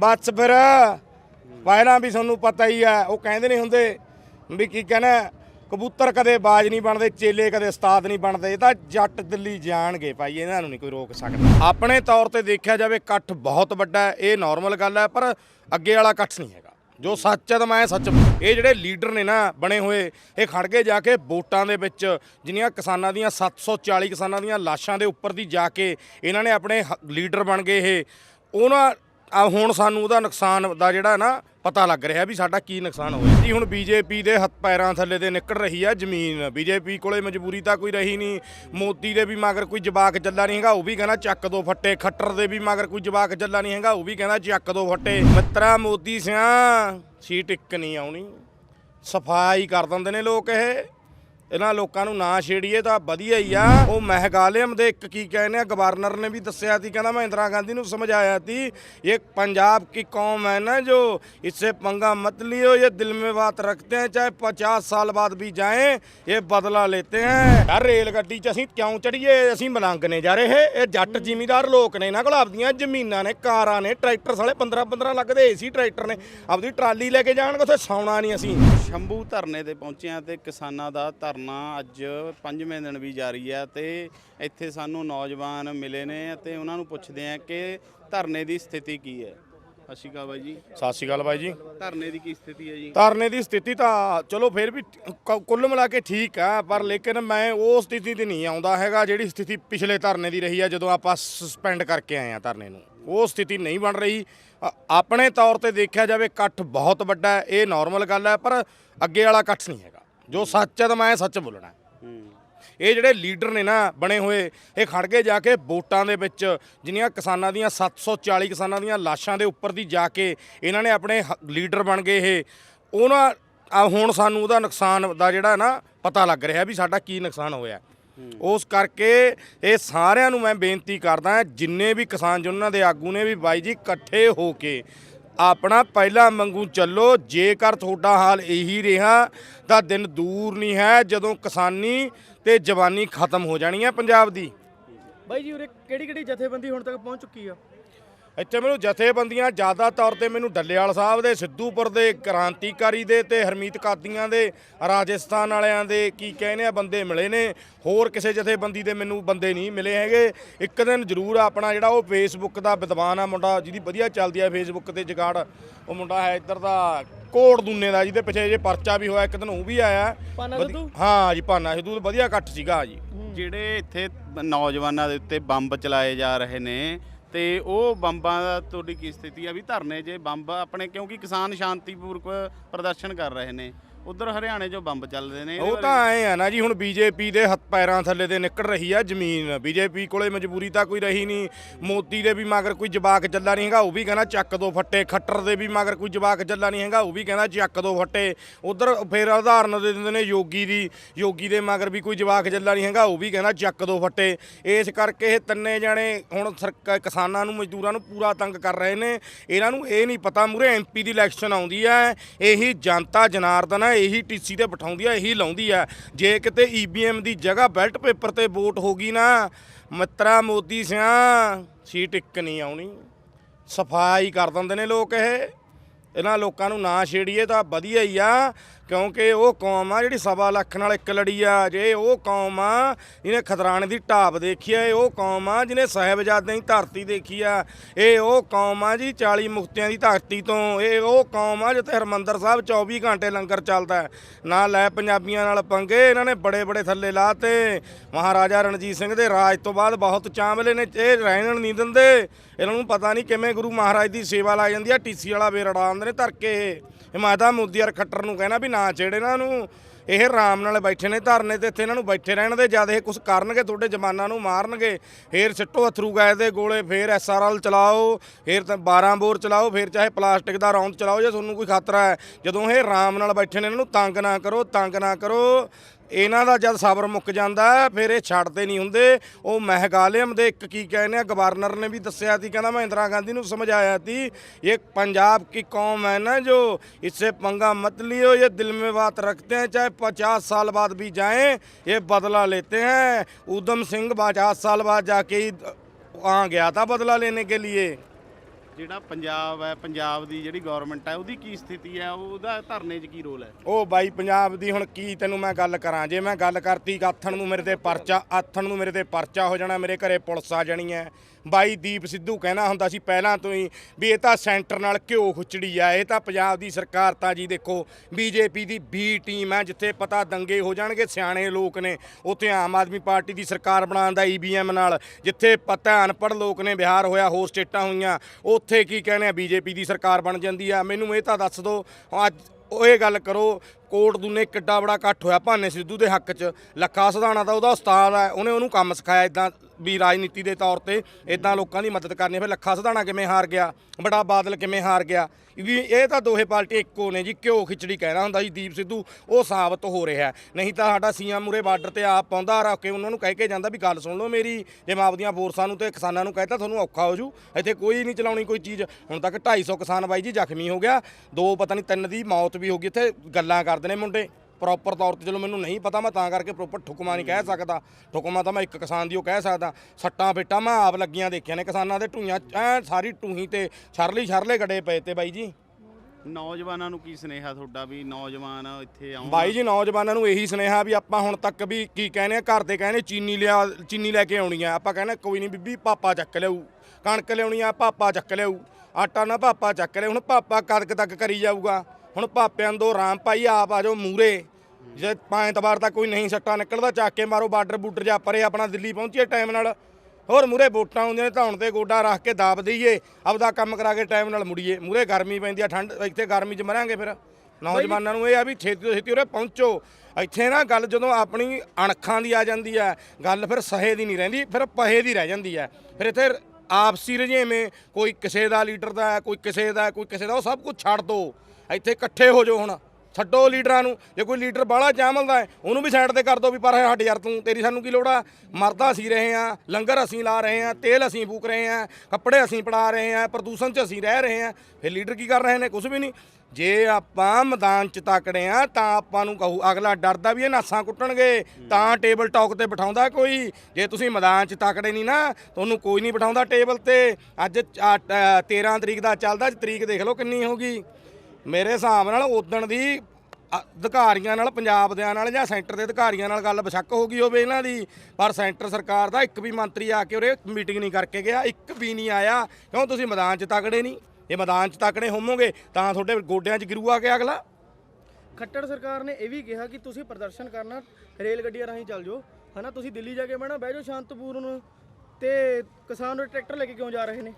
ਬਸ ਫਿਰ, ਪਹਿਲਾਂ ਵੀ ਤੁਹਾਨੂੰ ਪਤਾ ਹੀ ਆ, ਉਹ ਕਹਿੰਦੇ ਨਹੀਂ ਹੁੰਦੇ ਵੀ ਕੀ ਕਹਿੰਦਾ ਕਬੂਤਰ ਕਦੇ ਬਾਜ ਨਹੀਂ ਬਣਦੇ, ਚੇਲੇ ਕਦੇ ਉਸਤਾਦ ਨਹੀਂ ਬਣਦੇ, ਇਹ ਤਾਂ ਜੱਟ ਦਿੱਲੀ ਜਾਣਗੇ ਭਾਈ, ਇਹਨਾਂ ਨੂੰ ਨਹੀਂ ਕੋਈ ਰੋਕ ਸਕਦਾ। ਆਪਣੇ ਤੌਰ ਤੇ ਦੇਖਿਆ ਜਾਵੇ, ਇਕੱਠ ਬਹੁਤ ਵੱਡਾ ਇਹ ਨਾਰਮਲ ਗੱਲ ਹੈ, ਪਰ ਅੱਗੇ ਵਾਲਾ ਇਕੱਠ ਨਹੀਂ ਹੈਗਾ। ਜੋ ਸੱਚ ਹੈ ਤਾਂ ਮੈਂ ਸੱਚ, ਇਹ ਜਿਹੜੇ ਲੀਡਰ ਨੇ ਨਾ, ਬਣੇ ਹੋਏ, ਇਹ ਖੜ ਕੇ ਜਾ ਕੇ ਵੋਟਾਂ ਦੇ ਵਿੱਚ, ਜਿੰਨੀਆਂ ਕਿਸਾਨਾਂ ਦੀਆਂ 740 ਕਿਸਾਨਾਂ ਦੀਆਂ ਲਾਸ਼ਾਂ ਦੇ ਉੱਪਰ ਦੀ ਜਾ ਕੇ, ਇਹਨਾਂ ਨੇ ਆਪਣੇ ਹ- ਲੀਡਰ ਬਣ ਗਏ ਇਹ। ਉਹਨਾਂ ਆ ਹੁਣ ਸਾਨੂੰ ਉਹਦਾ ਨੁਕਸਾਨ ਦਾ ਜਿਹੜਾ ਨਾ ਪਤਾ ਲੱਗ ਰਿਹਾ ਵੀ ਸਾਡਾ ਕੀ ਨੁਕਸਾਨ ਹੋਇਆ। ਜੀ, ਹੁਣ ਬੀਜੇਪੀ ਦੇ ਹੱਥ ਪੈਰਾਂ ਥੱਲੇ ਦੇ ਨਿਕਲ ਰਹੀ ਆ ਜ਼ਮੀਨ। ਬੀਜੇਪੀ ਕੋਲੇ ਮਜਬੂਰੀ ਤਾਂ ਕੋਈ ਰਹੀ ਨਹੀਂ। ਮੋਦੀ ਦੇ ਵੀ ਮਗਰ ਕੋਈ ਜਵਾਕ ਚੱਲਾ ਨਹੀਂ ਹੈਗਾ, ਉਹ ਵੀ ਕਹਿੰਦਾ ਚੱਕ ਦੋ ਫੱਟੇ। ਖੱਟਰ ਦੇ ਵੀ ਮਗਰ ਕੋਈ ਜਵਾਕ ਚੱਲਾ ਨਹੀਂ ਹੈਗਾ, ਉਹ ਵੀ ਕਹਿੰਦਾ ਚੱਕ ਦੋ ਫੱਟੇ। ਮਿੱਤਰਾ ਮੋਦੀ ਸਿਆ, ਸੀਟ ਇੱਕ ਨਹੀਂ ਆਉਣੀ। ਸਫ਼ਾਈ ਕਰ ਦਿੰਦੇ ਨੇ ਲੋਕ ਇਹ। ਇਹਨਾਂ ਲੋਕਾਂ ਨੂੰ ਨਾ ਛੇੜੀਏ ਤਾਂ ਵਧੀਆ ਹੀ ਆ। ਉਹ ਮਹਿਗਾਲਿਮ ਦੇ ਇੱਕ ਕੀ ਕਹਿੰਦੇ ਆ, ਗਵਰਨਰ ਨੇ ਵੀ ਦੱਸਿਆ ਸੀ, ਕਹਿੰਦਾ ਮੈਂ ਇੰਦਰਾ ਗਾਂਧੀ ਨੂੰ ਸਮਝਾਇਆ ਸੀ, ਇਹ ਪੰਜਾਬ ਕੀ ਕੌਮ ਹੈ ਨਾ ਜੋ ਇਸੇ ਪੰਗਾ ਮਤ ਲਿਓ, ਇਹ ਦਿਲ ਮੇ ਬਾਤ ਰੱਖਤੇ ਹੈ, ਚਾਹੇ 50 ਸਾਲ ਬਾਅਦ ਵੀ ਜਾਏ, ਇਹ ਬਦਲਾ ਲੈਤੇ ਹੈ। ਯਾਰ ਰੇਲ ਗੱਡੀ 'ਚ ਅਸੀਂ ਕਿਉਂ ਚੜੀਏ ਅਸੀਂ ਮਲੰਗ ਨੇ ਜਾ ਰਹੇ, ਇਹ ਜੱਟ ਜ਼ਿਮੀਦਾਰ ਲੋਕ ਨੇ ਇਹਨਾਂ ਕੋਲ ਆਪਦੀਆਂ ਜ਼ਮੀਨਾਂ ਨੇ, ਕਾਰਾਂ ਨੇ ਟਰੈਕਟਰ ਸਾਲੇ 15 15 ਲੱਗਦੇ ਸੀ ਟਰੈਕਟਰ ਨੇ, ਆਪਦੀ ਟਰਾਲੀ ਲੈ ਕੇ ਜਾਣਗੇ, ਉੱਥੇ ਸੌਣਾ ਨਹੀਂ ਅਸੀਂ। ਸ਼ੰਭੂ ਧਰਨੇ ਤੇ ਪਹੁੰਚਿਆ ਆ ਤੇ ਕਿਸਾਨਾਂ ਦਾ ਧਰ ਧਰਨਾ ਅੱਜ ਪੰਜਵੇਂ ਦਿਨ ਵੀ ਜਾਰੀ ਹੈ ਤੇ ਇੱਥੇ ਸਾਨੂੰ ਨੌਜਵਾਨ ਮਿਲੇ ਨੇ ਤੇ ਉਹਨਾਂ ਨੂੰ ਪੁੱਛਦੇ ਆ ਕਿ ਧਰਨੇ ਦੀ ਸਥਿਤੀ ਕੀ ਹੈ। ਸਤਿ ਸ਼੍ਰੀ ਅਕਾਲ ਬਾਈ ਜੀ। ਸਤਿ ਸ਼੍ਰੀ ਅਕਾਲ ਬਾਈ ਜੀ। ਧਰਨੇ ਦੀ ਕੀ ਸਥਿਤੀ ਹੈ ਜੀ? ਧਰਨੇ ਦੀ ਸਥਿਤੀ ਤਾਂ ਚਲੋ ਫਿਰ ਵੀ ਕ- ਕੁੱਲ ਮਿਲਾ ਕੇ ਠੀਕ ਆ ਪਰ ਲੇਕਿਨ ਮੈਂ ਉਹ ਸਥਿਤੀ ਤੇ ਨਹੀਂ ਆਉਂਦਾ ਹੈਗਾ ਜਿਹੜੀ ਸਥਿਤੀ ਪਿਛਲੇ ਧਰਨੇ ਦੀ ਰਹੀ ਆ ਜਦੋਂ ਆਪਾਂ ਸਸਪੈਂਡ ਕਰਕੇ ਆਏ ਆ ਧਰਨੇ ਨੂੰ। ਉਹ ਸਥਿਤੀ ਨਹੀਂ ਬਣ ਰਹੀ। ਅ- ਆਪਣੇ ਤੌਰ ਤੇ ਦੇਖਿਆ ਜਾਵੇ ਇਕੱਠ ਬਹੁਤ ਵੱਡਾ ਹੈ ਇਹ ਨਾਰਮਲ ਗੱਲ ਹੈ ਪਰ ਅੱਗੇ ਵਾਲਾ ਇਕੱਠ ਨਹੀਂ ਹੈਗਾ। ਜੋ ਸੱਚ ਹੈ ਤਾਂ ਮੈਂ ਸੱਚ ਬੋਲਣਾ। ਇਹ ਜਿਹੜੇ ਲੀਡਰ ਨੇ ਨਾ ਬਣੇ ਹੋਏ, ਇਹ ਖੜ ਕੇ ਜਾ ਕੇ ਵੋਟਾਂ ਦੇ ਵਿੱਚ ਜਿੰਨੀਆਂ ਕਿਸਾਨਾਂ ਦੀਆਂ 740 ਕਿਸਾਨਾਂ ਦੀਆਂ ਲਾਸ਼ਾਂ ਦੇ ਉੱਪਰ ਦੀ ਜਾ ਕੇ ਇਹਨਾਂ ਨੇ ਆਪਣੇ ਹ- ਲੀਡਰ ਬਣ ਗਏ ਇਹ। ਉਹਨਾਂ, ਆ ਹੁਣ ਸਾਨੂੰ ਉਹਦਾ ਨੁਕਸਾਨ ਦਾ ਜਿਹੜਾ ਨਾ ਪਤਾ ਲੱਗ ਰਿਹਾ ਵੀ ਸਾਡਾ ਕੀ ਨੁਕਸਾਨ ਹੋਇਆ। ਉਸ ਕਰਕੇ ਇਹ ਸਾਰਿਆਂ ਨੂੰ ਮੈਂ ਬੇਨਤੀ ਕਰਦਾ, ਜਿੰਨੇ ਵੀ ਕਿਸਾਨ ਜੁਨਾਂ ਦੇ ਆਗੂ ਨੇ ਵੀ ਬਾਈ ਜੀ ਇਕੱਠੇ ਹੋ ਕੇ ਆਪਣਾ ਪਹਿਲਾ ਮੰਗੂ ਚੱਲੋ, ਜੇਕਰ ਤੁਹਾਡਾ ਹਾਲ ਇਹੀ ਰਿਹਾ, ਤਾਂ ਦਿਨ ਦੂਰ ਨਹੀਂ ਹੈ, ਜਦੋਂ ਕਿਸਾਨੀ ਤੇ ਜਵਾਨੀ ਖਤਮ ਹੋ ਜਾਣੀ ਹੈ ਪੰਜਾਬ ਦੀ। ਬਾਈ ਜੀ ਉਰੇ ਕਿਹੜੀ ਕਿਹੜੀ ਜਥੇਬੰਦੀ ਹੁਣ ਤੱਕ ਪਹੁੰਚ ਚੁੱਕੀ ਆ? ਇੱਥੇ ਮੈਨੂੰ ਜਥੇਬੰਦੀਆਂ ਜ਼ਿਆਦਾ ਤੌਰ ਤੇ ਮੈਨੂੰ ਡੱਲੇਵਾਲ ਸਾਹਿਬ ਦੇ ਸਿੱਧੂਪੁਰ ਦੇ ਕ੍ਰਾਂਤੀਕਾਰੀ ਦੇ ਤੇ ਹਰਮੀਤ ਕਾਦੀਆਂ ਦੇ ਰਾਜਸਥਾਨ ਵਾਲਿਆਂ ਦੇ ਕੀ ਕਹਿੰਦੇ ਆ ਬੰਦੇ ਮਿਲੇ ਨੇ। ਹੋਰ ਕਿਸੇ ਜਥੇਬੰਦੀ ਦੇ ਮੈਨੂੰ ਬੰਦੇ ਨਹੀਂ ਮਿਲੇ ਹੈਗੇ। ਇੱਕ ਦਿਨ ਜ਼ਰੂਰ ਆਪਣਾ ਜਿਹੜਾ ਉਹ ਫੇਸਬੁੱਕ ਦਾ ਵਿਦਵਾਨ ਆ ਮੁੰਡਾ ਜਿਹਦੀ ਵਧੀਆ ਚੱਲਦੀ ਆ ਫੇਸਬੁੱਕ ਤੇ ਜਗਾੜ ਉਹ ਮੁੰਡਾ ਹੈ ਇੱਧਰ ਦਾ ਕੋੜ ਦੁੰਨੇ ਦਾ ਜਿਹਦੇ ਪਿੱਛੇ ਜੇ ਪਰਚਾ ਵੀ ਹੋਇਆ ਇੱਕ ਦਿਨ ਉਹ ਵੀ ਆਇਆ? ਹਾਂ ਜੀ ਪਾਨਾ ਸਿੱਧੂ ਵਧੀਆ ਇਕੱਠ ਸੀਗਾ ਜੀ। ਜਿਹੜੇ ਇੱਥੇ ਨੌਜਵਾਨਾਂ ਦੇ ਉੱਤੇ ਬੰਬ ਚਲਾਏ ਜਾ ਰਹੇ ਨੇ ਤੇ ਉਹ ਬੰਬਾਂ ਦਾ ਤੁਹਾਡੀ ਕੀ ਸਥਿਤੀ ਆ? ਵੀ ਧਰਨੇ ਜੇ ਬੰਬ ਆਪਣੇ, ਕਿਉਂਕਿ ਕਿਸਾਨ ਸ਼ਾਂਤੀਪੂਰਵਕ ਪ੍ਰਦਰਸ਼ਨ ਕਰ ਰਹੇ ਨੇ। ਉਧਰ ਹਰਿਆਣੇ 'ਚੋਂ ਬੰਬ ਚੱਲਦੇ ਨੇ। ਇਹਦੇ ਉਹ ਤਾਂ ਐ ਆ ਨਾ ਜੀ, ਹੁਣ ਬੀਜੇਪੀ ਦੇ ਹੱਥ ਪੈਰਾਂ ਥੱਲੇ ਦੇ ਨਿਕਲ ਰਹੀ ਆ ਜ਼ਮੀਨ। ਬੀਜੇਪੀ ਕੋਲੇ ਮਜਬੂਰੀ ਤਾਂ ਕੋਈ ਰਹੀ ਨਹੀਂ। ਮੋਦੀ ਦੇ ਵੀ ਮਗਰ ਕੋਈ ਜਵਾਕ ਚੱਲਾ ਨਹੀਂ ਹੈਗਾ, ਉਹ ਵੀ ਕਹਿੰਦਾ ਚੱਕ ਦੋ ਫੱਟੇ। ਖੱਟਰ ਦੇ ਵੀ ਮਗਰ ਕੋਈ ਜਵਾਕ ਚੱਲਾ ਨਹੀਂ ਹੈਗਾ, ਉਹ ਵੀ ਕਹਿੰਦਾ ਚੱਕ ਦੋ ਫੱਟੇ। ਉਧਰ ਫਿਰ ਉਦਾਹਰਨ ਦੇ ਦਿੰਦੇ ਨੇ ਯੋਗੀ ਦੀ। ਯੋਗੀ ਦੇ ਮਗਰ ਵੀ ਕੋਈ ਜਵਾਕ ਚੱਲਾ ਨਹੀਂ ਹੈਗਾ, ਉਹ ਵੀ ਕਹਿੰਦਾ ਚੱਕ ਦੋ ਫੱਟੇ। ਇਸ ਕਰਕੇ ਇਹ ਤਿੰਨੇ ਜਾਣੇ ਹੁਣ ਸਰਕਾ- ਕਿਸਾਨਾਂ ਨੂੰ, ਮਜ਼ਦੂਰਾਂ ਨੂੰ ਪੂਰਾ ਤੰਗ ਕਰ ਰਹੇ ਨੇ। ਇਹਨਾਂ ਨੂੰ ਇਹ ਨਹੀਂ ਪਤਾ ਮੂਰੇ ਐਮਪੀ ਦੀ ਇਲੈਕਸ਼ਨ ਆਉਂਦੀ ਹੈ। ਇਹੀ ਜਨਤਾ ਜਨਾਰਦਨ ਹੈ ਇਹੀ ਟੀਸੀ ਤੇ ਬਿਠਾਉਂਦੀ ਆ, ਇਹੀ ਲਾਉਂਦੀ ਆ। ਜੇ ਕਿਤੇ ਈਵੀਐਮ ਦੀ ਜਗ੍ਹਾ ਬੈਲਟ ਪੇਪਰ ਤੇ ਵੋਟ ਹੋ ਗਈ ਨਾ, ਮਿੱਤਰਾ ਮੋਦੀ ਸਿਆ, ਸੀਟ ਇੱਕ ਨਹੀਂ ਆਉਣੀ। ਸਫ਼ਾਈ ਕਰ ਦਿੰਦੇ ਨੇ ਲੋਕ ਇਹ। ਇਹਨਾਂ ਲੋਕਾਂ ਨੂੰ ਨਾ ਛੇੜੀਏ ਤਾਂ ਵਧੀਆ ਹੀ ਆ। ਕਿਉਂਕਿ ਉਹ ਕੌਮ ਆ ਜਿਹੜੀ ਸਵਾ ਲੱਖ ਨਾਲ ਇੱਕ ਲੜੀ ਆ। ਜੇ ਉਹ ਕੌਮ ਆ, ਜਿਹਨੇ ਖਦਰਾਣੇ ਦੀ ਢਾਬ ਦੇਖੀ ਆ, ਇਹ ਉਹ ਕੌਮ ਆ ਜਿਹਨੇ ਸਾਹਿਬਜ਼ਾਦਿਆਂ ਦੀ ਧਰਤੀ ਦੇਖੀ ਆ। ਇਹ ਉਹ ਕੌਮ ਆ ਜੀ 40 ਮੁਕਤਿਆਂ ਦੀ ਧਰਤੀ ਤੋਂ। ਇਹ ਉਹ ਕੌਮ ਆ ਜਿੱਥੇ ਹਰਮੰਦਰ ਸਾਹਿਬ 24 ਘੰਟੇ ਲੰਗਰ ਚੱਲਦਾ ਨਾ ਲੈ ਪੰਜਾਬੀਆਂ ਨਾਲ ਪੰਗੇ, ਇਹਨਾਂ ਨੇ ਬੜੇ ਬੜੇ ਥੱਲੇ ਲਾਤੇ। ਮਹਾਰਾਜਾ ਰਣਜੀਤ ਸਿੰਘ ਦੇ ਰਾਜ ਤੋਂ ਬਾਅਦ ਬਹੁਤ ਚਾਂਵਲੇ ਨੇ, ਇਹ ਰਹਿਣ ਨਹੀਂ ਦਿੰਦੇ। ਇਹਨਾਂ ਨੂੰ ਪਤਾ ਨਹੀਂ ਕਿਵੇਂ ਗੁਰੂ ਮਹਾਰਾਜ ਦੀ ਸੇਵਾ ਲਾ ਜਾਂਦੀ ਆ ਟੀਸੀ ਵਾਲਾ ਵੇਰੜਾ ਆਉਂਦੇ ਨੇ ਧਰ ਕੇ। ਇਹ ਹਿਮਾਇਤਾ ਮੋਦੀ ਯਾਰ ਖੱਟਰ ਨੂੰ ਕਹਿਣਾ ਵੀ ਨਾ ਛੇੜੇ ਇਹਨਾਂ। ਨੂੰ ਇਹ ਆਰਾਮ ਨਾਲ ਬੈਠੇ ਨੇ ਧਰਨੇ ਤੇ ਇੱਥੇ ਇਹਨਾਂ ਨੂੰ ਬੈਠੇ ਰਹਿਣ ਦੇ ਜਦ ਇਹ ਕੁਝ ਕਰਨਗੇ, ਤੁਹਾਡੇ ਜਮਾਨਾਂ ਨੂੰ ਮਾਰਨਗੇ। ਫੇਰ ਸਿੱਟੋ ਅਥਰੂ ਗੈਸ ਦੇ ਗੋਲੇ, ਫੇਰ ਐਸਆਰਐਲ ਚਲਾਓ, ਫੇਰ ਤਾਂ 12 ਬੋਰ ਚਲਾਓ, ਫੇਰ ਚਾਹੇ ਪਲਾਸਟਿਕ ਦਾ ਰੌਂਦ ਚਲਾਓ, ਜੇ ਤੁਹਾਨੂੰ ਕੋਈ ਖਤਰਾ ਹੈ। ਜਦੋਂ ਇਹ ਆਰਾਮ ਨਾਲ ਬੈਠੇ ਨੇ ਇਹਨਾਂ ਨੂੰ ਤੰਗ ਨਾ ਕਰੋ, ਤੰਗ ਨਾ ਕਰੋ। ਇਹਨਾਂ ਦਾ ਜਦ ਸਬਰ ਮੁੱਕ ਜਾਂਦਾ ਹੈ, ਫਿਰ ਇਹ ਛੱਡਦੇ ਨਹੀਂ ਹੁੰਦੇ ਉਹ ਮਹਿਗਾਲਿਅਮ ਦੇ ਇੱਕ ਕੀ ਕਹਿੰਦੇ ਆ ਗਵਰਨਰ ਨੇ ਵੀ ਦੱਸਿਆ ਸੀ ਕਹਿੰਦਾ ਮੈਂ ਇੰਦਰਾ ਗਾਂਧੀ ਨੂੰ ਸਮਝਾਇਆ ਸੀ ਇਹ पंजाब की कौम है ना जो इससे पंगा मत लियो ये दिल में बात रखते हैं चाहे पचास साल बाद भी जाएं ये बदला लेते हैं उधम सिंह पचास साल बाद जाके ही वहाँ गया था बदला लेने के लिए ਜਿਹੜਾ ਪੰਜਾਬ ਹੈ, ਪੰਜਾਬ ਦੀ ਜਿਹੜੀ ਗਵਰਨਮੈਂਟ ਹੈ, ਉਹਦੀ ਕੀ ਸਥਿਤੀ ਹੈ? ਉਹਦਾ ਧਰਨੇ 'ਚ ਕੀ ਰੋਲ ਹੈ? ਉਹ ਬਾਈ, ਪੰਜਾਬ ਦੀ ਹੁਣ ਕੀ ਤੈਨੂੰ ਮੈਂ ਗੱਲ ਕਰਾਂ? ਜੇ ਮੈਂ ਗੱਲ ਕਰਤੀ ਆਥਣ ਨੂੰ ਮੇਰੇ ਤੇ ਪਰਚਾ ਆਥਣ ਨੂੰ ਮੇਰੇ ਤੇ ਪਰਚਾ ਹੋ ਜਾਣਾ, ਮੇਰੇ ਘਰੇ ਪੁਲਿਸ ਆ ਜਾਣੀ ਹੈ। ਬਾਈ ਦੀਪ ਸਿੱਧੂ ਕਹਿਣਾ ਹੁੰਦਾ ਸੀ ਪਹਿਲਾਂ ਤੋਂ ਹੀ ਵੀ ਇਹ ਤਾਂ ਸੈਂਟਰ ਨਾਲ ਘਿਓ ਖੁਚੜੀ ਆ, ਇਹ ਤਾਂ ਪੰਜਾਬ ਦੀ ਸਰਕਾਰ ਤਾਂ ਜੀ ਦੇਖੋ ਬੀਜੇਪੀ ਦੀ ਬੀ ਟੀਮ ਹੈ ਜਿੱਥੇ ਪਤਾ ਦੰਗੇ ਹੋ ਜਾਣਗੇ, ਸਿਆਣੇ ਲੋਕ ਨੇ, ਉੱਥੇ ਆਮ ਆਦਮੀ ਪਾਰਟੀ ਦੀ ਸਰਕਾਰ ਬਣਾਉਣ ਦਾ ਈਵੀਐਮ ਨਾਲ, ਜਿੱਥੇ ਪਤਾ ਅਨਪੜ੍ਹ ਲੋਕ ਨੇ, ਬਿਹਾਰ ਹੋਇਆ, ਹੋਰ ਸਟੇਟਾਂ ਹੋਈਆਂ, ਉੱਥੇ ਕੀ ਕਹਿੰਦੇ ਆ, ਬੀਜੇਪੀ ਦੀ ਸਰਕਾਰ ਬਣ ਜਾਂਦੀ ਆ, ਮੈਨੂੰ ਇਹ ਤਾਂ ਦੱਸ ਦਿਓ ਅੱਜ ਉਹ ਇਹ ਗੱਲ ਕਰੋ ਕੋਟ ਦੂਨੇ ਕਿੱਡਾ ਬੜਾ ਇਕੱਠ ਹੋਇਆ ਭਾਨੇ ਸਿੱਧੂ ਦੇ ਹੱਕ 'ਚ। ਲੱਖਾ ਸਧਾਣਾ ਤਾਂ ਉਹਦਾ ਉਸਤਾਦ ਹੈ, ਉਹਨੇ ਉਹਨੂੰ ਕੰਮ ਸਿਖਾਇਆ ਇਦਾਂ ਵੀ ਰਾਜਨੀਤੀ ਦੇ ਤੌਰ ਤੇ ਇਦਾਂ ਲੋਕਾਂ ਦੀ ਮਦਦ ਕਰਨੀ ਫਿਰ ਲੱਖਾ ਸਧਾਣਾ ਕਿਵੇਂ ਹਾਰ ਗਿਆ? ਬੜਾ ਬਾਦਲ ਕਿਵੇਂ ਹਾਰ ਗਿਆ? ਵੀ ਇਹ ਤਾਂ ਦੋਹੇ ਪਾਰਟੀ ਇੱਕੋ ਨੇ ਜੀ, ਘਿਓ ਖਿਚੜੀ ਕਹਿਣਾ ਹੁੰਦਾ ਜੀ, ਦੀਪ ਸਿੱਧੂ, ਉਹ ਸਾਬਤ ਹੋ ਰਿਹਾ ਨਹੀਂ ਤਾਂ ਸਾਡਾ ਸੀਐਮ ਮੂਰੇ ਬਾਰਡਰ ਤੇ ਆਪ ਪਾਉਂਦਾ ਰੱਖ ਕੇ ਉਹਨਾਂ ਨੂੰ ਕਹਿ ਕੇ ਜਾਂਦਾ ਵੀ ਗੱਲ ਸੁਣ ਲਓ ਮੇਰੀ, ਜੇ ਮੈਂ ਆਪਦੀਆਂ ਫੋਰਸਾਂ ਨੂੰ ਤੇ ਕਿਸਾਨਾਂ ਨੂੰ ਕਹਿਤਾ, ਤੁਹਾਨੂੰ ਔਖਾ ਹੋ ਜੂ। ਇੱਥੇ ਕੋਈ ਨਹੀਂ ਚਲਾਉਣੀ ਕੋਈ ਚੀਜ਼। ਹੁਣ ਤੱਕ 250 ਕਿਸਾਨ ਬਾਈ ਜੀ ਜ਼ਖਮੀ ਹੋ ਗਿਆ। ਦੋ ਪਤਾ ਨਹੀਂ ਤਿੰਨ ਦੀ ਮੌਤ ਵੀ ਹੋ ਗਈ। ਇੱਥੇ ਗੱਲਾਂ ਕਰ ਕਰਦੇ ਨੇ ਮੁੰਡੇ। ਪ੍ਰੋਪਰ ਤੌਰ ਤੇ ਚਲੋ ਮੈਨੂੰ ਨਹੀਂ ਪਤਾ ਮੈਂ ਤਾਂ ਕਰਕੇ ਪ੍ਰੋਪਰ ਠੁਕਮਾ ਨਹੀਂ ਕਹਿ ਸਕਦਾ। ਠੁਕਮਾ ਤਾਂ ਮੈਂ ਇੱਕ ਕਿਸਾਨ ਦੀ ਉਹ ਕਹਿ ਸਕਦਾ। ਸੱਟਾਂ ਫੇਟਾਂ ਮੈਂ ਆਪ ਲੱਗੀਆਂ ਦੇਖੀਆਂ ਨੇ ਕਿਸਾਨਾਂ ਦੇ ਢੂਈਆਂ। ਐ ਸਾਰੀ ਟੂਹੀ ਤੇ ਛਰਲੀ ਛਰਲੇ ਗੜੇ ਪਏ ਤੇ ਬਾਈ ਜੀ। ਨੌਜਵਾਨਾਂ ਨੂੰ ਕੀ ਸੁਨੇਹਾ ਤੁਹਾਡਾ ਵੀ ਨੌਜਵਾਨ ਇੱਥੇ ਆਉਣ? ਬਾਈ ਜੀ ਨੌਜਵਾਨਾਂ ਨੂੰ ਇਹੀ ਸੁਨੇਹਾ ਵੀ ਆਪਾਂ ਹੁਣ ਤੱਕ ਵੀ ਕੀ ਕਹਿੰਦੇ ਆ ਘਰ ਦੇ ਕਹਿੰਦੇ ਚੀਨੀ ਲਿਆ ਚੀਨੀ ਲੈ ਕੇ ਆਉਣੀ ਆ। ਆਪਾਂ ਕਹਿੰਦੇ ਕੋਈ ਨਹੀਂ ਬੀਬੀ ਪਾਪਾ ਚੱਕ ਲਿਆਊ। ਕਣਕ ਲਿਆਉਣੀ ਆ ਪਾਪਾ ਚੱਕ ਲਿਆਊ। ਆਟਾ ਨਾ ਪਾਪਾ ਚੱਕ ਲਿਆ ਹੁਣ ਪਾਪਾ ਕਦ ਕੁ ਤੱਕ ਕਰੀ ਜਾਊਗਾ। ਹੁਣ ਭਾਪਿਆਂ ਨੂੰ ਦੋ ਰਾਮ ਭਾਈ, ਆਪ ਆ ਜਾਓ ਮੂਰੇ। ਜੇ ਪੰਜ ਤਵਾਰ ਤੱਕ ਕੋਈ ਨਹੀਂ ਸੱਟਾ ਨਿਕਲਦਾ, ਚੱਕ ਕੇ ਮਾਰੋ ਬਾਰਡਰ ਬੂਟਰ ਜਾ ਪਰੇ ਆਪਣਾ ਦਿੱਲੀ ਪਹੁੰਚੀਏ ਟਾਈਮ ਨਾਲ। ਹੋਰ ਮੂਰੇ ਵੋਟਾਂ ਹੁੰਦੀਆਂ ਨੇ, ਧੌਣ ਤੇ ਗੋਡਾ ਰੱਖ ਕੇ ਦਾਬ ਦਈਏ। ਆਪਦਾ ਕੰਮ ਕਰਾ ਕੇ ਟਾਈਮ ਨਾਲ ਮੁੜੀਏ। ਮੂਰੇ ਗਰਮੀ ਪੈਂਦੀ ਆ, ਠੰਡ, ਇੱਥੇ ਗਰਮੀ 'ਚ ਮਰਾਂਗੇ ਫਿਰ। ਨੌਜਵਾਨਾਂ ਨੂੰ ਇਹ ਆ ਵੀ ਛੇਤੀ ਤੋਂ ਛੇਤੀ ਉਰੇ ਪਹੁੰਚੋ। ਇੱਥੇ ਨਾ ਗੱਲ ਜਦੋਂ ਆਪਣੀ ਅਣਖਾਂ ਦੀ ਆ ਜਾਂਦੀ ਹੈ ਗੱਲ ਫਿਰ ਸਹੇ ਦੀ ਨਹੀਂ ਰਹਿੰਦੀ, ਫਿਰ ਪਹੇ ਦੀ ਰਹਿ ਜਾਂਦੀ ਹੈ ਫਿਰ ਇੱਥੇ ਆਪਸੀ ਰਜੇਵੇਂ ਕੋਈ ਕਿਸੇ ਦਾ ਲੀਡਰ ਦਾ, ਕੋਈ ਕਿਸੇ ਦਾ, ਕੋਈ ਕਿਸੇ ਦਾ, ਉਹ ਸਭ ਕੁਝ ਛੱਡ ਦੋ। ਇੱਥੇ ਇਕੱਠੇ ਹੋ ਜਾਓ ਹੁਣ। ਛੱਡੋ ਲੀਡਰਾਂ ਨੂੰ। ਜੇ ਕੋਈ ਲੀਡਰ ਬਾਹਲਾ ਚਾਮਲਦਾ ਹੈ, ਉਹਨੂੰ ਵੀ ਸਾਈਡ ਤੇ ਕਰ ਦੋ ਵੀ, ਪਰ ਹਟ ਯਾਰ ਤੂੰ, ਤੇਰੀ ਸਾਨੂੰ ਕੀ ਲੋੜ ਆ? ਮਰਦਾ ਅਸੀਂ ਰਹੇ ਆ ਲੰਗਰ ਅਸੀਂ ਲਾ ਰਹੇ ਆ ਤੇਲ ਅਸੀਂ ਫੂਕ ਰਹੇ ਆ ਕੱਪੜੇ ਅਸੀਂ ਪੜਾ ਰਹੇ ਆ ਪ੍ਰਦੂਸ਼ਣ 'ਚ ਅਸੀਂ ਰਹਿ ਰਹੇ ਆ ਫਿਰ ਲੀਡਰ ਕੀ ਕਰ ਰਹੇ ਨੇ? ਕੁਝ ਵੀ ਨਹੀਂ। ਜੇ ਆਪਾਂ ਮੈਦਾਨ 'ਚ ਤਕੜੇ ਆ ਤਾਂ ਆਪਾਂ ਨੂੰ ਕਹੂ, ਅਗਲਾ ਡਰਦਾ ਵੀ ਇਹ ਨਾਸਾਂ ਕੁੱਟਣਗੇ। ਤਾਂ ਟੇਬਲ ਟਾਕ ਤੇ ਬਿਠਾਉਂਦਾ ਕੋਈ। ਜੇ ਤੁਸੀਂ ਮੈਦਾਨ 'ਚ ਤਕੜੇ ਨਹੀਂ ਨਾ, ਤੁਹਾਨੂੰ ਕੋਈ ਨਹੀਂ ਬਿਠਾਉਂਦਾ ਟੇਬਲ ਤੇ। ਅੱਜ ਆ- 13 ਤਰੀਕ ਦਾ ਚੱਲਦਾ, ਅੱਜ ਤਰੀਕ ਦੇਖ ਲਓ ਕਿੰਨੀ ਹੋਗੀ ਮੇਰੇ ਹਿਸਾਬ ਨਾਲ ਉਦਣ ਦੀ, ਅ- ਅਧਿਕਾਰੀਆਂ ਨਾਲ, ਪੰਜਾਬ ਦਿਆਂ ਨਾਲ ਜਾਂ ਸੈਂਟਰ ਦੇ ਅਧਿਕਾਰੀਆਂ ਨਾਲ ਗੱਲ ਬਸ਼ੱਕ ਹੋ ਗਈ ਹੋਵੇ ਇਹਨਾਂ ਦੀ, ਪਰ ਸੈਂਟਰ ਸਰਕਾਰ ਦਾ ਇੱਕ ਵੀ ਮੰਤਰੀ ਆ ਕੇ ਉਰੇ ਮੀਟਿੰਗ ਨਹੀਂ ਕਰਕੇ ਗਿਆ, ਇੱਕ ਵੀ ਨਹੀਂ ਆਇਆ। ਕਿਉਂ? ਤੁਸੀਂ ਮੈਦਾਨ 'ਚ ਤਕੜੇ ਨਹੀਂ। ਜੇ ਮੈਦਾਨ 'ਚ ਤਕੜੇ ਹੋਵੋਗੇ, ਤਾਂ ਤੁਹਾਡੇ ਗੋਡਿਆਂ 'ਚ ਗਿਰੂ ਆ ਕਿ ਅਗਲਾ। ਖੱਟੜ ਸਰਕਾਰ ਨੇ ਇਹ ਵੀ ਕਿਹਾ ਕਿ ਤੁਸੀਂ ਪ੍ਰਦਰਸ਼ਨ ਕਰਨਾ, ਰੇਲ ਗੱਡੀਆਂ ਰਾਹੀਂ ਚੱਲ ਜਾਓ। ਹਨਾ? ਤੁਸੀਂ ਦਿੱਲੀ ਜਾ ਕੇ ਬਹਿਣਾ ਬਹਿ ਜਾਓ ਸ਼ਾਂਤਪੂਰਨ। ਤੇ ਕਿਸਾਨ ਟਰੈਕਟਰ ਲੈ ਕੇ ਕਿਉਂ ਜਾ ਰਹੇ ਨੇ?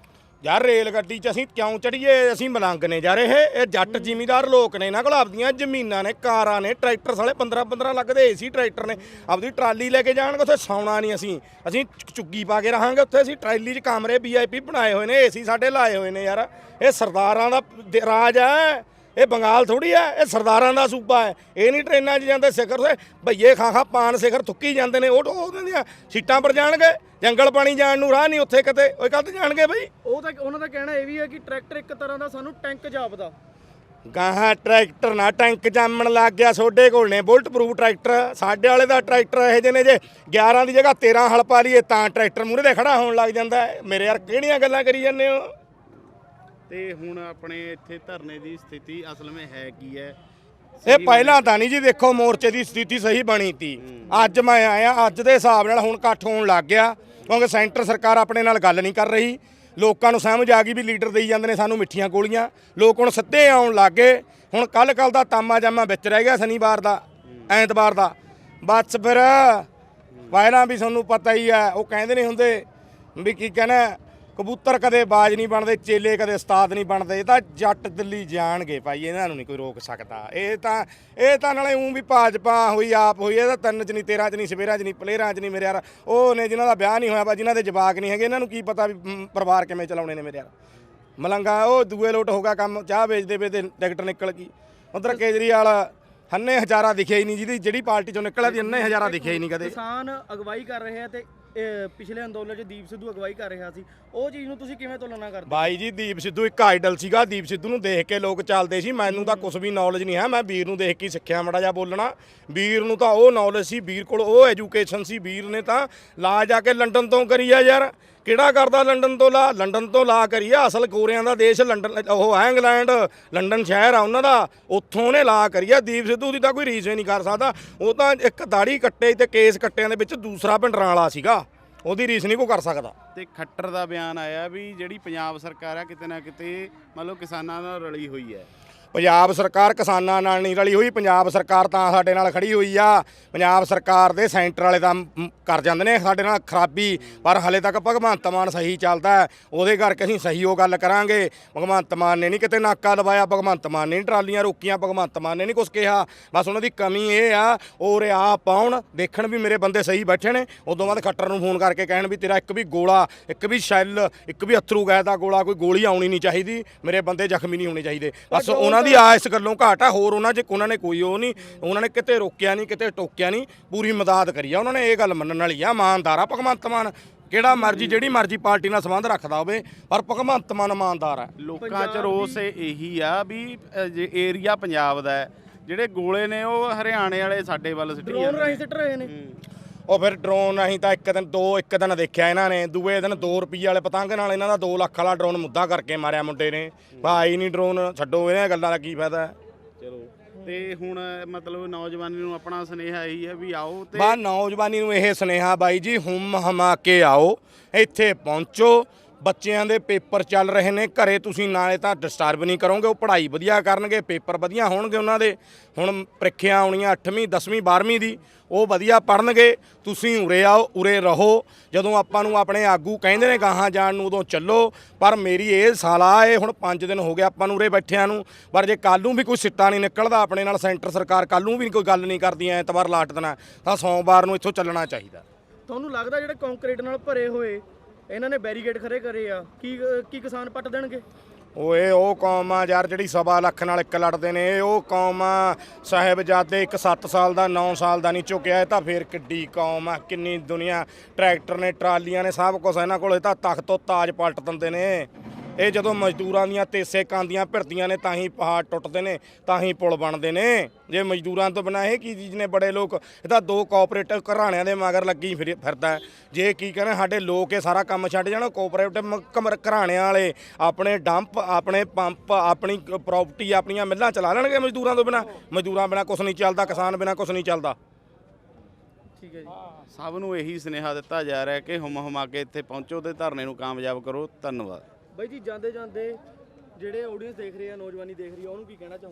ਯਾਰ ਰੇਲ ਗੱਡੀ 'ਚ ਅਸੀਂ ਕਿਉਂ ਚੜੀਏ ਅਸੀਂ ਮਲੰਗ ਨੇ ਯਾਰ ਇਹ। ਇਹ ਜੱਟ ਜ਼ਿਮੀਦਾਰ ਲੋਕ ਨੇ ਇਹਨਾਂ ਕੋਲ। ਆਪਦੀਆਂ ਜ਼ਮੀਨਾਂ ਨੇ ਕਾਰਾਂ ਨੇ ਟਰੈਕਟਰ ਸਾਲੇ 15 15 ਲੱਗਦੇ ਏਸੀ ਟਰੈਕਟਰ ਨੇ। ਆਪਦੀ ਟਰਾਲੀ ਲੈ ਕੇ ਜਾਣਗੇ ਉੱਥੇ ਸੌਣਾ ਨਹੀਂ ਅਸੀਂ। ਅਸੀਂ ਚੁੱਗੀ ਪਾ ਕੇ ਰਹਾਂਗੇ ਉੱਥੇ ਅਸੀਂ ਟਰਾਲੀ 'ਚ ਕਮਰੇ ਵੀਆਈਪੀ ਬਣਾਏ ਹੋਏ ਨੇ ਏਸੀ ਸਾਡੇ ਲਾਏ ਹੋਏ ਨੇ ਯਾਰ। ਇਹ ਸਰਦਾਰਾਂ ਦ- ਰਾਜ ਹੈ। ਇਹ ਬੰਗਾਲ ਥੋੜੀ ਹੈ ਇਹ ਸਰਦਾਰਾਂ ਦਾ ਸੂਬਾ ਹੈ। ਇਹ ਨਹੀਂ ਟ੍ਰੇਨਾਂ 'ਚ ਜਾਂਦੇ ਸਿਖਰ ਤੇ ਭਈਏ ਖਾ ਖਾ ਪਾਨ ਸਿਖਰ ਥੁੱਕੀ ਜਾਂਦੇ ਨੇ ਉਹ ਉਹ ਉਹਨਾਂ ਦੀਆਂ ਸੀਟਾਂ ਪਰ ਜਾਣਗੇ ਜੰਗਲ ਪਾਣੀ ਜਾਣ ਨੂੰ ਰਾਹ ਨਹੀਂ ਉੱਥੇ ਕਿਤੇ ਉਹ ਕੱਦ ਜਾਣਗੇ ਬਈ। ਉਹ ਤਾਂ ਉਹਨਾਂ ਦਾ ਕਹਿਣਾ ਇਹ ਵੀ ਹੈ ਕਿ ਟਰੈਕਟਰ ਇੱਕ ਤਰ੍ਹਾਂ ਦਾ ਸਾਨੂੰ ਟੈਂਕ ਜਾਪਦਾ। ਗਾਹਾਂ ਟਰੈਕਟਰ ਨਾ ਟੈਂਕ ਜਾਮਣ ਲੱਗ ਗਿਆ ਛੋਡੇ ਕੋਲ ਨੇ ਬੁਲਟ ਪ੍ਰੂਫ ਟਰੈਕਟਰ ਸਾਡੇ ਵਾਲੇ ਦਾ ਟਰੈਕਟਰ ਇਹ ਜਿਹੇ ਨੇ ਜੇ 11 ਦੀ ਜਗ੍ਹਾ 13 ਹਲ ਪਾ ਲਈਏ ਤਾਂ ਟਰੈਕਟਰ ਮੂਰੇ ਤੇ ਖੜਾ ਹੋਣ ਲੱਗ ਜਾਂਦਾ। ਮੇਰੇ ਯਾਰ ਕਿਹੜੀਆਂ ਗੱਲਾਂ ਕਰੀ ਜਾਂਦੇ ਹੋ? ਤੇ ਹੁਣ ਆਪਣੇ ਇੱਥੇ ਧਰਨੇ ਦੀ ਸਥਿਤੀ ਅਸਲ ਵਿੱਚ ਹੈ ਕੀ ਹੈ? ਇਹ ਪਹਿਲਾਂ ਤਾਂ ਨਹੀਂ ਜੀ ਦੇਖੋ ਮੋਰਚੇ ਦੀ ਸਥਿਤੀ ਸਹੀ ਬਣੀ ਤੀ। ਅੱਜ ਮੈਂ ਆਇਆ ਅੱਜ ਦੇ ਹਿਸਾਬ ਨਾਲ ਹੁਣ ਇਕੱਠ ਹੋਣ ਲੱਗ ਗਿਆ ਕਿਉਂਕਿ ਸੈਂਟਰ ਸਰਕਾਰ ਆਪਣੇ ਨਾਲ ਗੱਲ ਨਹੀਂ ਕਰ ਰਹੀ। ਲੋਕਾਂ ਨੂੰ ਸਮਝ ਆ ਗਈ ਵੀ ਲੀਡਰ ਦੇਈ ਜਾਂਦੇ ਨੇ ਸਾਨੂੰ ਮਿੱਠੀਆਂ ਗੋਲੀਆਂ। ਲੋਕ ਹੁਣ ਸਿੱਧੇ ਆਉਣ ਲੱਗ ਗਏ। ਹੁਣ ਕੱਲ ਕੱਲ ਦਾ ਤਾਮਾ ਜਾਮਾ ਵਿੱਚ ਰਹਿ ਗਿਆ ਸ਼ਨੀਵਾਰ ਦਾ ਐਤਵਾਰ ਦਾ। ਬਸ ਫਿਰ ਪਹਿਲਾਂ ਵੀ ਤੁਹਾਨੂੰ ਪਤਾ ਹੀ ਆ ਉਹ ਕਹਿੰਦੇ ਨਹੀਂ ਹੁੰਦੇ ਵੀ ਕੀ ਕਹਿਣਾ ਕਬੂਤਰ ਕਦੇ ਬਾਜ ਨਹੀਂ ਬਣਦੇ ਚੇਲੇ ਕਦੇ ਉਸਤਾਦ ਨਹੀਂ ਬਣਦੇ ਇਹ ਤਾਂ ਜੱਟ ਦਿੱਲੀ ਜਾਣਗੇ ਭਾਈ ਇਹਨਾਂ ਨੂੰ ਨਹੀਂ ਕੋਈ ਰੋਕ ਸਕਦਾ। ਇਹ ਤਾਂ ਇਹ ਤਾਂ ਨਾਲੇ ਉਂ ਵੀ ਭਾਜਪਾ ਹੋਈ ਆਪ ਹੋਈ ਇਹ ਤਾਂ ਤਿੰਨ ਚ ਨਹੀਂ 13 ਚ ਨਹੀਂ ਸਵੇਰਾਂ ਚ ਨਹੀਂ ਪਲੇਰਾਂ ਚ ਨਹੀਂ ਮੇਰੇ ਯਾਰ। ਉਹ ਨੇ ਜਿਨ੍ਹਾਂ ਦਾ ਵਿਆਹ ਨਹੀਂ ਹੋਇਆ ਵਾ ਜਿਨ੍ਹਾਂ ਦੇ ਜਵਾਕ ਨਹੀਂ ਹੈਗੇ ਇਹਨਾਂ ਨੂੰ ਕੀ ਪਤਾ ਵੀ ਮ, ਪਰਿਵਾਰ ਕਿਵੇਂ ਚਲਾਉਣੇ ਨੇ ਮੇਰੇ ਯਾਰ। ਮਲੰਗਾ ਉਹ ਦੂਏ ਲੋਟ ਹੋਗਾ ਕੰਮ ਚਾਹ ਵੇਚਦੇ ਵੇ ਤੇ ਟਿਕਟ ਨਿਕਲ ਗਈ। ਉਧਰ ਕੇਜਰੀਵਾਲ ਹੰਨੇ ਹਜ਼ਾਰਾਂ ਦਿਖਿਆ ਹੀ ਨਹੀਂ ਜਿਹਦੀ ਜਿਹੜੀ ਪਾਰਟੀ ਚੋਂ ਨਿਕਲਿਆ ਦੀ ਹੰਨੇ ਹਜ਼ਾਰਾ ਦਿਖਿਆ ਹੀ ਨਹੀਂ ਕਦੇ। ਕਿਸਾਨ ਅਗਵਾਈ ਕਰ ਰਹੇ ਆ ਤੇ ਇਹ ਪਿਛਲੇ ਅੰਦੋਲਨ 'ਚ ਦੀਪ ਸਿੱਧੂ ਅਗਵਾਈ ਕਰ ਰਿਹਾ ਸੀ। ਉਹ ਚੀਜ਼ ਨੂੰ ਤੁਸੀਂ ਕਿਵੇਂ ਤੁਲਨਾ ਕਰਦੇ? ਬਾਈ ਜੀ, ਦੀਪ ਸਿੱਧੂ ਇੱਕ ਆਈਡਲ ਸੀਗਾ। ਦੀਪ ਸਿੱਧੂ ਨੂੰ ਦੇਖ ਕੇ ਲੋਕ ਚੱਲਦੇ ਸੀ, ਮੈਨੂੰ ਤਾਂ ਕੁਝ ਵੀ ਨੌਲੇਜ ਨਹੀਂ ਹੈ। ਮੈਂ ਵੀਰ ਨੂੰ ਦੇਖ ਕੇ ਸਿੱਖਿਆ ਮੜਾ ਜਾ ਬੋਲਣਾ। ਵੀਰ ਨੂੰ ਤਾਂ ਉਹ ਨੌਲੇਜ ਸੀ, ਵੀਰ ਕੋਲ ਉਹ ਐਜੂਕੇਸ਼ਨ ਸੀ। ਵੀਰ ਨੇ ਤਾਂ ਲਾ ਜਾ ਕੇ ਲੰਡਨ ਤੋਂ ਕਰੀ ਆ ਯਾਰ। ਕਿਹੜਾ ਕਰਦਾ ਲੰਡਨ ਤੋਂ ਲਾ, ਲੰਡਨ ਤੋਂ ਲਾ ਕਰੀਏ, ਅਸਲ ਕੋਰਿਆਂ ਦਾ ਦੇਸ਼ ਲੰਡਨ, ਉਹ ਹੈ ਇੰਗਲੈਂਡ, ਲੰਡਨ ਸ਼ਹਿਰ ਆ ਉਹਨਾਂ ਦਾ, ਉੱਥੋਂ ਨੇ ਲਾ ਕਰੀਆ ਦੀਪ ਸਿੱਧੂ ਦੀ ਤਾਂ ਕੋਈ ਰੀਸ ਹੀ ਨਹੀਂ ਕਰ ਸਕਦਾ। ਉਹ ਤਾਂ ਇੱਕ ਦਾੜੀ ਕੱਟੇ ਤੇ ਕੇਸ ਕੱਟਿਆਂ ਦੇ ਵਿੱਚ ਦੂਸਰਾ ਭਿੰਡਰਾਂ ਵਾਲਾ ਸੀਗਾ, ਉਹਦੀ ਰੀਸ ਨਹੀਂ ਕੋਈ ਕਰ ਸਕਦਾ। ਤੇ ਖੱਟਰ ਦਾ ਬਿਆਨ ਆਇਆ ਵੀ ਜਿਹੜੀ ਪੰਜਾਬ ਸਰਕਾਰ ਆ ਕਿਤੇ ਨਾ ਕਿਤੇ, ਮਤਲਬ ਕਿਸਾਨਾਂ ਨਾਲ ਰਲੀ ਹੋਈ ਹੈ। ਪੰਜਾਬ ਸਰਕਾਰ ਕਿਸਾਨਾਂ ਨਾਲ ਨਹੀਂ ਰਲੀ ਹੋਈ ਪੰਜਾਬ ਸਰਕਾਰ ਤਾਂ ਸਾਡੇ ਨਾਲ ਖੜੀ ਹੋਈ ਆ। ਪੰਜਾਬ ਸਰਕਾਰ ਦੇ ਸੈਂਟਰ ਵਾਲੇ ਤਾਂ ਕਰ ਜਾਂਦੇ ਨੇ ਸਾਡੇ ਨਾਲ ਖਰਾਬੀ ਪਰ ਹਲੇ ਤੱਕ ਭਗਵੰਤ ਮਾਨ ਸਹੀ ਚੱਲਦਾ। ਉਹਦੇ ਕਰਕੇ ਅਸੀਂ ਸਹੀ ਉਹ ਗੱਲ ਕਰਾਂਗੇ। ਭਗਵੰਤ ਮਾਨ ਨੇ ਨਹੀਂ ਕਿਤੇ ਨਾਕਾ ਲਵਾਇਆ ਭਗਵੰਤ ਮਾਨ ਨੇ ਨਹੀਂ ਟਰਾਲੀਆਂ ਰੋਕੀਆਂ ਭਗਵੰਤ ਮਾਨ ਨੇ ਨਹੀਂ ਕੁਝ ਕਿਹਾ। ਬਸ ਉਹਨਾਂ ਦੀ ਕਮੀ ਇਹ ਆ ਉਹ ਰਿਆ ਪਾਉਣ ਦੇਖਣ ਵੀ ਮੇਰੇ ਬੰਦੇ ਸਹੀ ਬੈਠੇ ਨੇ। ਉਦੋਂ ਬਾਅਦ ਖੱਟਰ ਨੂੰ ਫੋਨ ਕਰਕੇ ਕਹਿਣ ਵੀ ਤੇਰਾ ਇੱਕ ਵੀ ਗੋਲਾ ਇੱਕ ਵੀ ਸ਼ੈੱਲ ਇੱਕ ਵੀ ਅਥਰੂ ਗੈਸ ਦਾ ਗੋਲਾ ਕੋਈ ਗੋਲੀ ਆਉਣੀ ਨਹੀਂ ਚਾਹੀਦੀ। ਮੇਰੇ ਬੰਦੇ ਜ਼ਖਮੀ ਨਹੀਂ ਹੋਣੇ ਚਾਹੀਦੇ। ਬਸ ਉਹਨਾਂ ਦੀ ਆ ਇਸ ਗੱਲੋਂ ਘਾਟ ਆ ਹੋਰ ਉਹਨਾਂ 'ਚ ਉਹਨਾਂ ਨੇ ਕੋਈ ਉਹ ਨਹੀਂ ਉਹਨਾਂ ਨੇ ਕਿਤੇ ਰੋਕਿਆ ਨਹੀਂ ਕਿਤੇ ਟੋਕਿਆ ਨਹੀਂ ਪੂਰੀ ਮਦਦ ਕਰੀ ਆ। ਉਹਨਾਂ ਨੇ ਇਹ ਗੱਲ ਮੰਨਣ ਵਾਲੀ ਆ ਇਮਾਨਦਾਰ ਆ ਭਗਵੰਤ ਮਾਨ। ਕਿਹੜਾ ਮਰਜ਼ੀ ਜਿਹੜੀ ਮਰਜ਼ੀ ਪਾਰਟੀ ਨਾਲ ਸੰਬੰਧ ਰੱਖਦਾ ਹੋਵੇ ਪਰ ਭਗਵੰਤ ਮਾਨ ਇਮਾਨਦਾਰ ਆ। ਲੋਕਾਂ 'ਚ ਰੋਸ ਇਹ- ਆ ਵੀ ਏਰੀਆ ਪੰਜਾਬ ਦਾ ਹੈ ਜਿਹੜੇ ਗੋਲੇ ਨੇ ਉਹ ਹਰਿਆਣੇ ਵਾਲੇ ਸਾਡੇ ਵੱਲ ਸਿੱਟੀ ਡਰੋਨ ਰਾਹੀਂ ਸਿੱਟ ਰਹੇ ਨੇ। ਉਹ ਫਿਰ ਡਰੋਨ ਅਸੀਂ ਤਾਂ ਇੱਕ ਦਿਨ ਦੋ ਇੱਕ ਦਿਨ ਦੇਖਿਆ ਇਹਨਾਂ ਨੇ। ਦੂਏ ਦਿਨ 2 ਰੁਪਏ ਵਾਲੇ ਪਤੰਗ ਨਾਲ ਇਹਨਾਂ ਦਾ 2 ਲੱਖ ਵਾਲਾ ਡਰੋਨ ਮੁੱਦਾ ਕਰਕੇ ਮਾਰਿਆ ਮੁੰਡੇ ਨੇ। ਭਾਈ ਨਹੀਂ ਡਰੋਨ ਛੱਡੋ ਇਹਨਾਂ ਗੱਲਾਂ ਦਾ ਕੀ ਫਾਇਦਾ? ਚਲੋ ਤੇ ਹੁਣ ਮਤਲਬ ਨੌਜਵਾਨੀ ਨੂੰ ਆਪਣਾ ਸੁਨੇਹਾ ਇਹੀ ਹੈ ਵੀ ਆਓ ਤੇ ਬਾ ਨੌਜਵਾਨੀ ਨੂੰ ਇਹ ਸੁਨੇਹਾ ਬਾਈ ਜੀ ਹੁਮ ਹਮਾ ਕੇ ਆਓ ਇੱਥੇ ਪਹੁੰਚੋ। ਬੱਚਿਆਂ ਦੇ ਪੇਪਰ ਚੱਲ ਰਹੇ ਨੇ, ਘਰੇ ਤੁਸੀਂ ਨਾਲੇ ਤਾਂ ਡਿਸਟਰਬ ਨਹੀਂ ਕਰੋਗੇ, ਉਹ ਪੜ੍ਹਾਈ ਵਧੀਆ ਕਰਨਗੇ, ਪੇਪਰ ਵਧੀਆ ਹੋਣਗੇ ਉਹਨਾਂ ਦੇ। ਹੁਣ ਪ੍ਰੀਖਿਆ ਆਉਣੀਆਂ 8ਵੀਂ 10ਵੀਂ 12ਵੀਂ ਦੀ, ਉਹ ਵਧੀਆ ਪੜਨਗੇ ਤੁਸੀਂ ਉਰੇ ਆਓ, ਉਰੇ ਰਹੋ। ਜਦੋਂ ਆਪਾਂ ਨੂੰ ਆਪਣੇ ਆਗੂ ਕਹਿੰਦੇ ਨੇ ਗਾਹਾਂ ਜਾਣ ਨੂੰ, ਉਦੋਂ ਚੱਲੋ। ਪਰ ਮੇਰੀ ਇਹ ਸਾਲਾ ਇਹ ਹੁਣ 5 ਦਿਨ ਹੋ ਗਏ ਆਪਾਂ ਨੂੰ ਉਰੇ ਬੈਠਿਆਂ ਨੂੰ, ਪਰ ਜੇ ਕੱਲ ਨੂੰ ਵੀ ਕੋਈ ਸਿੱਟਾ ਨਹੀਂ ਨਿਕਲਦਾ ਆਪਣੇ ਨਾਲ, ਸੈਂਟਰ ਸਰਕਾਰ ਕੱਲ ਨੂੰ ਵੀ ਕੋਈ ਗੱਲ ਨਹੀਂ ਕਰਦੀ, ਐਤਵਾਰ ਲਾਟ ਦੇਣਾ ਤਾਂ ਸੋਮਵਾਰ ਨੂੰ ਇੱਥੋਂ ਚੱਲਣਾ ਚਾਹੀਦਾ। ਤੁਹਾਨੂੰ ਲੱਗਦਾ ਜਿਹੜੇ ਕੰਕਰੀਟ ਨਾਲ ਭਰੇ ਹੋਏ ਇਹਨਾਂ ਨੇ ਬੈਰੀਗੇਡ ਖੜੇ ਕਰੇ ਆ। ਕੀ ਕੀ ਕਿਸਾਨ ਪੱਟ ਦੇਣਗੇ? ਓਏ, ਉਹ ਕੌਮ ਆ ਯਾਰ ਜਿਹੜੀ ਸਵਾ ਲੱਖ ਨਾਲ ਇੱਕ ਲੜਦੇ ਨੇ। ਇਹ ਉਹ ਕੌਮ ਆ, ਸਾਹਿਬਜ਼ਾਦੇ ਇੱਕ 7 ਸਾਲ ਦਾ 9 ਸਾਲ ਦਾ ਨਹੀਂ ਚੁੱਕਿਆ। ਇਹ ਤਾਂ ਫੇਰ ਕਿੱਡੀ ਕੌਮ ਆ, ਕਿੰਨੀ ਦੁਨੀਆ। ਟਰੈਕਟਰ ਨੇ, ਟਰਾਲੀਆਂ ਨੇ, ਸਭ ਕੁਝ ਇਹਨਾਂ ਕੋਲ ਇਹ ਤਾਂ ਤਖਤ ਤਾਜ ਪਲਟ ਦਿੰਦੇ ਨੇ। ਇਹ ਜਦੋਂ ਮਜ਼ਦੂਰਾਂ ਦੀਆਂ ਤੇਸੇ ਕਾਂਦੀਆਂ ਭਿਰਦੀਆਂ ਨੇ ਤਾਂ ਹੀ ਪਹਾੜ ਟੁੱਟਦੇ ਨੇ, ਤਾਂ ਹੀ ਪੁਲ ਬਣਦੇ ਨੇ। ਜੇ ਮਜ਼ਦੂਰਾਂ ਤੋਂ ਬਿਨਾਂ ਇਹ ਕੀ ਚੀਜ਼ ਨੇ ਬੜੇ ਲੋਕ? ਇਹ ਤਾਂ ਦੋ ਕੋਆਪਰੇਟਿਵ ਘਰਾਣਿਆਂ ਦੇ ਮਗਰ ਲੱਗੀ ਫਿਰ- ਫਿਰਦਾ ਜੇ ਕੀ ਕਹਿੰਦੇ ਸਾਡੇ ਲੋਕ ਇਹ ਸਾਰਾ ਕੰਮ ਛੱਡ ਜਾਣ ਕੋਆਪਰੇਟਿਵ ਕਮਰ ਘਰਾਣਿਆਂ ਵਾਲੇ ਆਪਣੇ ਡੰਪ ਆਪਣੇ ਪੰਪ ਆਪਣੀ ਪ੍ਰਾਪਰਟੀ ਆਪਣੀਆਂ ਮਿੱਲਾਂ ਚਲਾ ਲੈਣਗੇ ਮਜ਼ਦੂਰਾਂ ਤੋਂ ਬਿਨਾਂ? ਮਜ਼ਦੂਰਾਂ ਬਿਨਾਂ ਕੁਝ ਨਹੀਂ ਚੱਲਦਾ, ਕਿਸਾਨ ਬਿਨਾਂ ਕੁਝ ਨਹੀਂ ਚੱਲਦਾ। ਠੀਕ ਹੈ ਜੀ। ਸਭ ਨੂੰ ਇਹੀ ਸੁਨੇਹਾ ਦਿੱਤਾ ਜਾ ਰਿਹਾ ਕਿ ਹੁਮ ਹੁਮਾ ਕੇ ਇੱਥੇ ਪਹੁੰਚੋ ਤੇ ਧਰਨੇ ਨੂੰ ਕਾਮਯਾਬ ਕਰੋ। ਧੰਨਵਾਦ। ਬਾਈ ਜੀ ਜਾਂਦੇ ਜਾਂਦੇ ਜਿਹੜੇ ਆਡੀਅנס ਦੇਖ ਰਹੇ ਆ, ਨੌਜਵਾਨੀ ਦੇਖ ਰਹੀ ਆ, ਉਹਨੂੰ ਕੀ ਕਹਿਣਾ ਚਾਹੁੰਦੇ